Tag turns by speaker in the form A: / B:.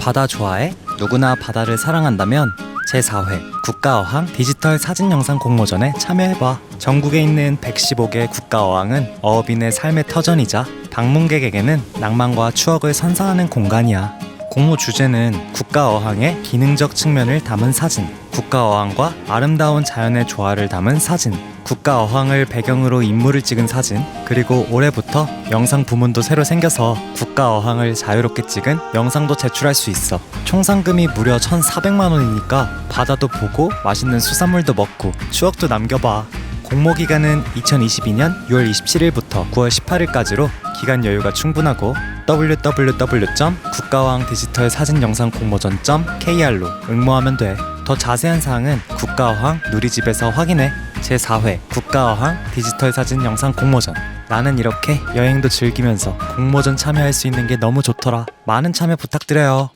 A: 바다 좋아해? 누구나 바다를 사랑한다면 제4회 국가어항 디지털 사진 영상 공모전에 참여해봐. 전국에 있는 115개 국가어항은 어업인의 삶의 터전이자 방문객에게는 낭만과 추억을 선사하는 공간이야. 공모 주제는 국가어항의 기능적 측면을 담은 사진, 국가어항과 아름다운 자연의 조화를 담은 사진, 국가어항을 배경으로 인물을 찍은 사진, 그리고 올해부터 영상 부문도 새로 생겨서 국가어항을 자유롭게 찍은 영상도 제출할 수 있어. 총 상금이 무려 1,400만 원이니까 바다도 보고 맛있는 수산물도 먹고 추억도 남겨봐. 공모 기간은 2022년 6월 27일부터 9월 18일까지로 기간 여유가 충분하고 www.국가어항 디지털 사진 영상 공모전.kr로 응모하면 돼. 더 자세한 사항은 국가어항 누리집에서 확인해. 제4회 국가어항 디지털 사진 영상 공모전. 나는 이렇게 여행도 즐기면서 공모전 참여할 수 있는 게 너무 좋더라. 많은 참여 부탁드려요.